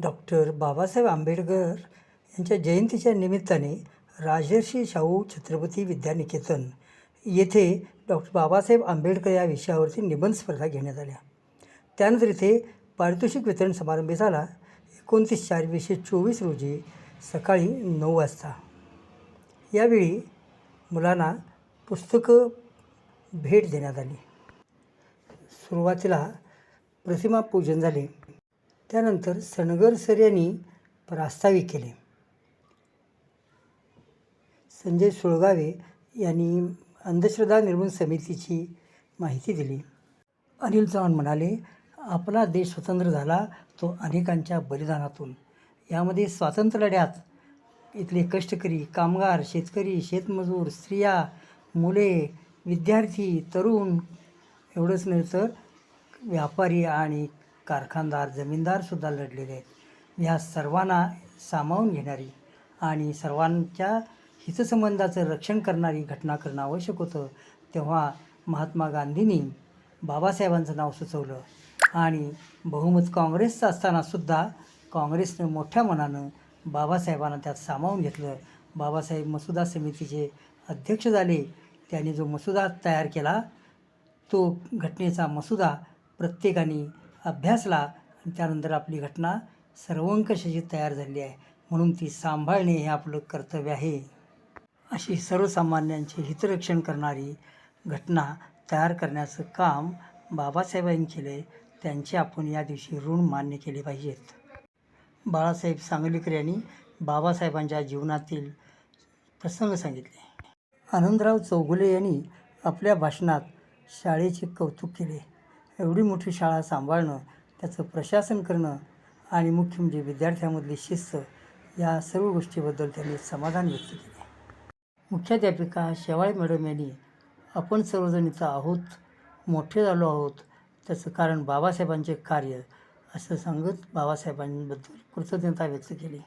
Doctor Babasaheb Ambedkar यांच्या जयंतीच्या निमित्ताने राजर्षी शाहू छत्रपती विद्यानिकेतन येथे डॉक्टर बाबासाहेब आंबेडकर या विषयावरती निबंध स्पर्धा घेण्यात आल्या. त्यानंतर इथे पारितोषिक वितरण समारंभ झाला. एकोणतीस चार वीसशे चोवीस रोजी सकाळी नऊ वाजता. यावेळी मुलांना पुस्तकं भेट देण्यात आली. सुरुवातीला प्रतिमा पूजन झाले. त्यानंतर सनगर सर यांनी प्रास्ताविक केले. संजय सुळगावे यांनी अंधश्रद्धा निर्मूलन समितीची माहिती दिली. अनिल चव्हाण म्हणाले आपला देश स्वतंत्र झाला तो अनेकांच्या बलिदानातून. यामध्ये स्वातंत्र्य लढ्यात इथले कष्टकरी कामगार शेतकरी शेतमजूर स्त्रिया मुले विद्यार्थी तरुण एवढंच नाही तर व्यापारी आणि कारखानदार जमीनदारसुद्धा लढलेले आहेत. ह्या सर्वांना सामावून घेणारी आणि सर्वांच्या हितसंबंधाचं रक्षण करणारी घटना करणं आवश्यक होतं तेव्हा महात्मा गांधींनी बाबासाहेबांचं नाव सुचवलं. आणि बहुमत काँग्रेसचं असतानासुद्धा काँग्रेसनं मोठ्या मनानं बाबासाहेबांना त्यात सामावून घेतलं. बाबासाहेब मसुदा समितीचे अध्यक्ष झाले. त्यांनी जो मसुदा तयार केला तो घटनेचा मसुदा प्रत्येकाने अभ्यासला आणि त्यानंतर आपली घटना सर्वंकष अशी तयार झाली आहे. म्हणून ती सांभाळणे हे आपलं कर्तव्य आहे. अशी सर्वसामान्यांचे हितरक्षण करणारी घटना तयार करण्याचं काम बाबासाहेबांनी केलं आहे त्यांचे आपण या दिवशी ऋण मान्य केले पाहिजेत. बाळासाहेब सांगलीकर यांनी बाबासाहेबांच्या जीवनातील प्रसंग सांगितले. आनंदराव चौगुले यांनी आपल्या भाषणात शाळेचे कौतुक केले. एवढी मोठी शाळा सांभाळणं त्याचं प्रशासन करणं आणि मुख्य म्हणजे विद्यार्थ्यांमधली शिस्त या सर्व गोष्टीबद्दल त्यांनी समाधान व्यक्त केले. मुख्याध्यापिका शेवाळे मॅडम यांनी आपण सर्वजण इथं आहोत मोठे झालो आहोत त्याचं कारण बाबासाहेबांचे कार्य असं सांगत बाबासाहेबांबद्दल कृतज्ञता व्यक्त केली.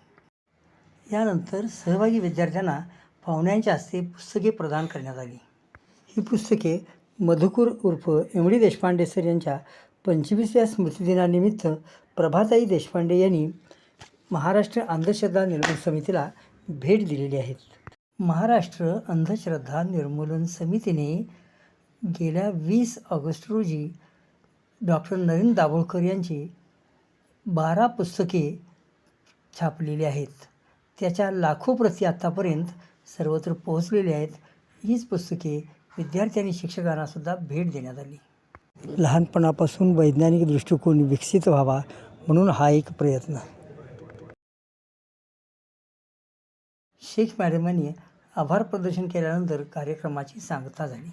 यानंतर सहभागी विद्यार्थ्यांना पाहुण्यांच्या हस्ते पुस्तके प्रदान करण्यात आली. ही पुस्तके मधुकूर उर्फ एम डी देशपांडे सर यांच्या पंचवीसव्या स्मृतिदिनानिमित्त प्रभाताई देशपांडे यांनी महाराष्ट्र अंधश्रद्धा निर्मूलन समितीला भेट दिलेली आहेत महाराष्ट्र अंधश्रद्धा निर्मूलन समितीने गेल्या वीस ऑगस्ट रोजी डॉक्टर नरेंद्र दाभोळकर यांची बारा पुस्तके छापलेली आहेत. त्याच्या लाखो प्रती आत्तापर्यंत सर्वत्र पोहोचलेल्या आहेत. हीच पुस्तके विद्यार्थी आणि शिक्षकांनासुद्धा भेट देण्यात आली. लहानपणापासून वैज्ञानिक दृष्टिकोन विकसित व्हावा म्हणून हा एक प्रयत्न. शेख मॅडमांनी आभार प्रदर्शन केल्यानंतर कार्यक्रमाची सांगता झाली.